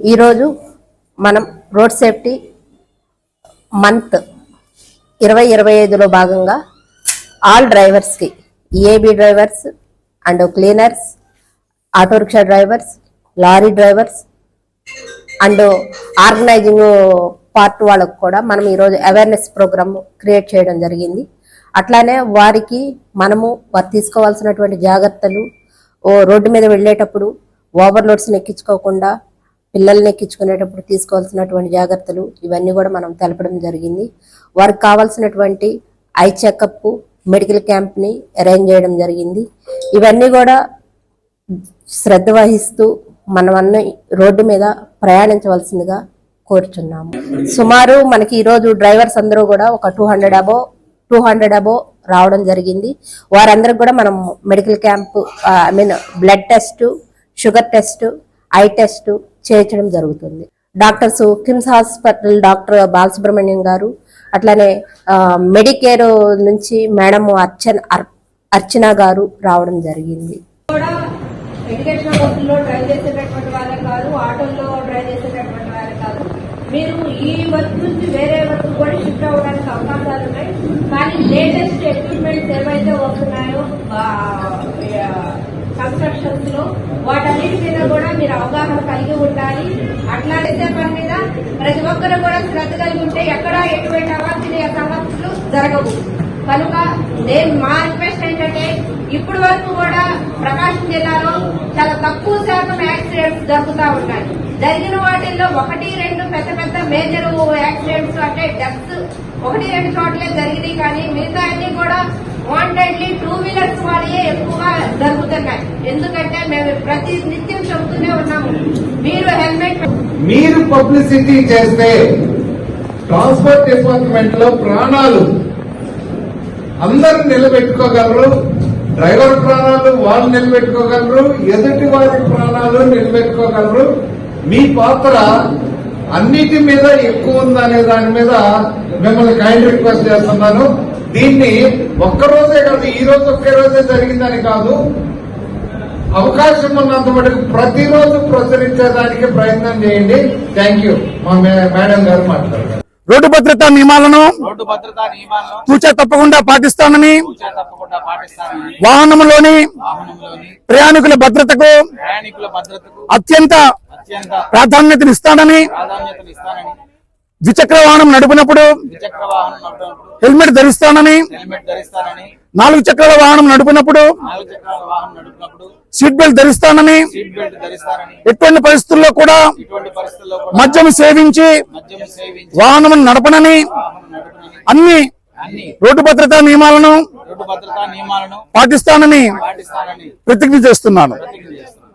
ఈరోజు మనం road safety month ఇరవై ఇరవై ఐదులో భాగంగా all డ్రైవర్స్కి EAB drivers and cleaners auto rickshaw drivers lorry drivers and organizing part వాళ్ళకు కూడా మనం ఈరోజు అవేర్నెస్ ప్రోగ్రామ్ క్రియేట్ చేయడం జరిగింది. అట్లానే వారికి మనము వారు తీసుకోవాల్సినటువంటి జాగ్రత్తలు ఓ రోడ్డు మీద వెళ్ళేటప్పుడు ఓవర్లోడ్స్ని ఎక్కించుకోకుండా పిల్లల్ని ఎక్కించుకునేటప్పుడు తీసుకోవాల్సినటువంటి జాగ్రత్తలు ఇవన్నీ కూడా మనం తెలపడం జరిగింది. వారికి కావాల్సినటువంటి ఐ చెకప్ మెడికల్ క్యాంప్ని అరేంజ్ చేయడం జరిగింది. ఇవన్నీ కూడా శ్రద్ధ వహిస్తూ మనమన్నీ రోడ్డు మీద ప్రయాణించవలసిందిగా కోరుచున్నాము. సుమారు మనకి ఈరోజు డ్రైవర్స్ అందరూ కూడా ఒక two hundred above two hundred above రావడం జరిగింది. వారందరికి కూడా మనం medical camp I mean blood test sugar test eye test చేయించడం జరుగుతుంది. Doctors KIMS hospital doctor Balasubrahmanyam గారు అట్లానే మెడికేర్ నుంచి మేడం అర్చన అర్- అర్చన గారు రావడం జరిగింది. బస్సుల్లో డ్రైవ్ చేసేటటువంటి కాదు ఆటోల్లో డ్రైవ్ చేసేటటువంటి కాదు. మీరు ఈ వర్క్ నుంచి వేరే వర్క్ కూడా షిఫ్ట్ అవ్వడానికి అవకాశాలు ఉన్నాయి. కానీ లేటెస్ట్ ఎక్విప్మెంట్స్ ఏవైతే వస్తున్నాయో కన్స్ట్రక్షన్స్లో వాటన్నిటి మీద కూడా మీరు అవగాహన కలిగి ఒక్కరు కూడా శ్రద్ధ కలిగి ఉంటే ఎక్కడ ఎటువంటి అవాంఛనీయ సమస్యలు జరగవు. కనుక నేను మా రిక్వెస్ట్ ఏంటంటే ఇప్పటి వరకు కూడా ప్రకాశం జిల్లాలో చాలా తక్కువ శాతం యాక్సిడెంట్స్ జరుగుతూ ఉన్నాయి. జరిగిన వాటిల్లో ఒకటి రెండు పెద్ద పెద్ద మేజర్ యాక్సిడెంట్స్ అంటే డెత్స్ ఒకటి రెండు చోట్లే జరిగినాయి. కానీ మిగతా అన్ని కూడా వాంటెడ్లీ టూ వీలర్స్ వాళ్ళే ఎక్కువగా జరుగుతున్నాయి. ఎందుకంటే మేము ప్రతి నిత్యం చెబుతూనే ఉన్నాము మీరు హెల్మెట్ మీరు పబ్లిసిటీ చేస్తే ట్రాన్స్పోర్ట్ డిపార్ట్మెంట్లో ప్రాణాలు అందరూ నిలబెట్టుకోగలరు డ్రైవర్ ప్రాణాలు వాళ్ళు నిలబెట్టుకోగలరు ఎదుటి వారి ప్రాణాలు నిలబెట్టుకోగలరు. మీ పాత్ర అన్నిటి మీద ఎక్కువ ఉందనే దాని మీద మిమ్మల్ని కైండ్ రిక్వెస్ట్ చేస్తున్నాను. దీన్ని ఒక్క రోజే కాదు ఈ రోజు ఒకే రోజే జరిగిందని కాదు అవకాశం ఉన్నంత మటుకు ప్రతిరోజు ప్రచురించేదానికి ప్రయత్నం చేయండి. థ్యాంక్ యూ మా మేడం గారు మాట్లాడారు. రోడ్డు భద్రతా నియమాలను రోడ్డు భద్రతా నియమాలను తూచా తప్పకుండా పాటిస్తానని వాహనంలోని ప్రయాణికుల భద్రతకు ప్రయాణికుల భద్రతకు అత్యంత అత్యంత ప్రాధాన్యతనిస్తానని ద్విచక్ర వాహనం నడుపునప్పుడు హెల్మెట్ ధరిస్తానని నాలుగు చక్రాల వాహనం నడుపునప్పుడు సీట్ బెల్ట్ ధరిస్తానని ఎటువంటి పరిస్థితుల్లో కూడా మద్యం సేవించి వాహనం నడపనని అన్ని రోడ్డు భద్రతా నియమాలను పాటిస్తానని ప్రతిజ్ఞ చేస్తున్నాను.